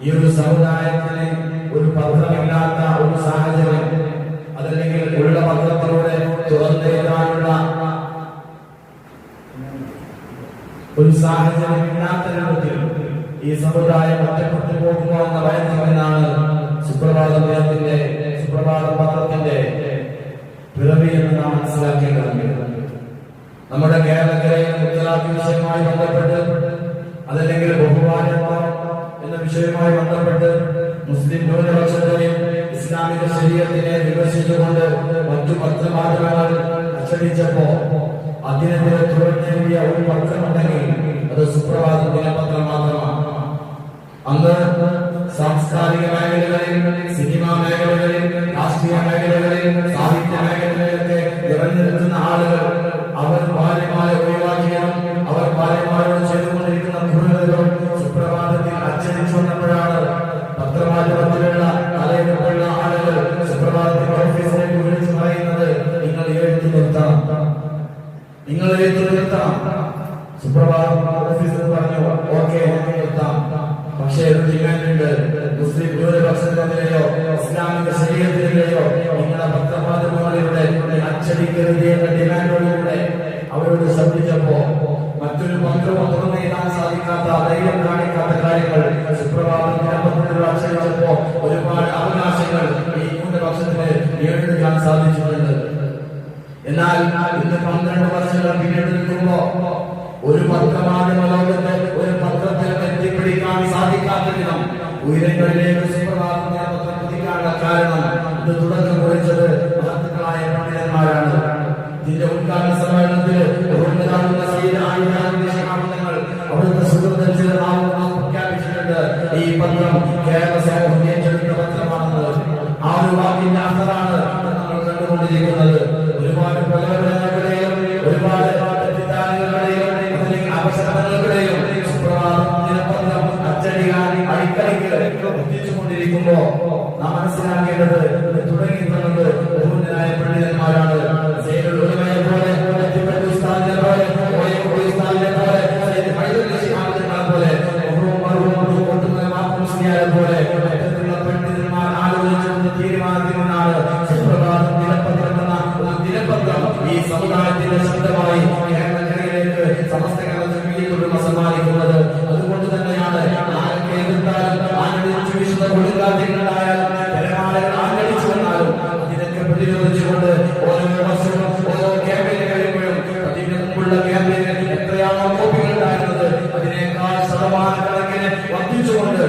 ഈ ഒരു സമുദായത്തിന് ഒരു പത്രമില്ലാത്ത ഒരു സാഹചര്യം അതല്ലെങ്കിൽ ഉള്ള പത്രത്തിലൂടെ തുറന്നെഴുതാനുള്ള ഒരു സാഹചര്യം ഇല്ലാത്ത രൂപത്തിൽ ഈ സമുദായം ഒറ്റപ്പെട്ടു പോകുമോ എന്ന ഭയത്തിൽ നിന്നാണ് സുപ്രഭാത ദിനത്തിന്റെ പത്രത്തിന്റെ പിറവി എന്ന് നാം മനസ്സിലാക്കേണ്ടതുണ്ട്. നമ്മുടെ കേരളത്തിലെ മുത്തലാഖ് വിഷയവുമായി ബന്ധപ്പെട്ട് അതല്ലെങ്കിൽ വിഷയവുമായി ബന്ധപ്പെട്ട് മുസ്ലിം ന്യൂനപക്ഷത്തെയും ഇസ്ലാമിക ശരീരത്തിനെ വിമർശിച്ചുകൊണ്ട് മറ്റു പത്രമാധ്യമങ്ങൾ അച്ചടിച്ചപ്പോ അതിനെതിരെ തുറന്നെഴുതിയ ഒരു പത്രമുണ്ടെങ്കിൽ അത് സുപ്രഭാത ദിനപത്രം മാത്രമാണ്. അന്ന് സാംസ്കാരിക മേഖലകളിൽ സിനിമാ മേഖലകളിൽ രാഷ്ട്രീയ മേഖലകളിൽ സാഹിത്യ മേഖലകളിലൊക്കെ നിറഞ്ഞു നിൽക്കുന്ന ആളുകൾ അവർ ഭാര്യമാരെ ഒഴിവാക്കിയതും അവർ ഭാര്യമാരോട് പത്രമാധ്യമത്തിലുള്ള തലയെടുപ്പുള്ള ആളുകൾ സുപ്രഭാതത്തിൽ ഓഫീസിലേക്ക് വിളിച്ചു പറയുന്നത് നിങ്ങൾ എഴുതി നിർത്തണം. നിങ്ങൾ എഴുതി നിർത്തണം. സുപ്രഭാതം ഓഫീസിൽ പറഞ്ഞു ഓക്കെ നിർത്താം. പക്ഷേ ഒരു ഡിമാൻഡ് ഉണ്ട്. മുസ്ലിം ഭൂരിപക്ഷത്തിനെതിരെയോ ഇസ്ലാമിക ശരീരത്തിനെതിരെയോ നിങ്ങളുടെ പത്രമാധ്യമങ്ങളിലൂടെ അച്ചടിക്കരുത് എന്ന ഡിമാൻഡോടുകൂടെ അവരോട് ശബ്ദിച്ചപ്പോ സാധിക്കാത്ത ധൈര്യം കാണിക്കാത്ത കാര്യങ്ങൾ. സുപ്രഭാതം ദിനപത്രത്തിൽ ഒരുപാട് അവകാശങ്ങൾ ഈ ന്യൂനപക്ഷത്തിന് നേടിയെടുക്കാൻ സാധിച്ചിട്ടുണ്ട്. എന്നാൽ ഇന്ന് പന്ത്രണ്ട് വർഷങ്ങൾ പിന്നീട് നിൽക്കുമ്പോ ഒരു പത്രമാധ്യമ ലോകത്ത് ഒരു പത്രത്തിൽ എത്തിപ്പിടിക്കാൻ സാധിക്കാത്ത വിധം ഉയരങ്ങളിലേക്ക് വാക്കിന്റെ അർത്ഥമാണ് നമ്മൾ കണ്ടുകൊണ്ടിരിക്കുന്നത് ഒരുപാട് പ്രലോഭനങ്ങളുടെയും ഒരുപാട് തെറ്റിദ്ധാരണകളുടെയും അല്ലെങ്കിൽ അവസരങ്ങളുടെയും സുപ്രഭാതം ദിനപത്രം അച്ചടിക്കാൻ അടിക്കടിക്ക് എത്തിച്ചുകൊണ്ടിരിക്കുമ്പോ നാം മനസ്സിലാക്കേണ്ടത് തുടങ്ങി സമുദായത്തിന്റെ ശബ്ദമായി കേരളത്തിലേക്ക് സമസ്ത കേരള ജമീയത്തുള്ള സമ്മാനിക്കുന്നത്.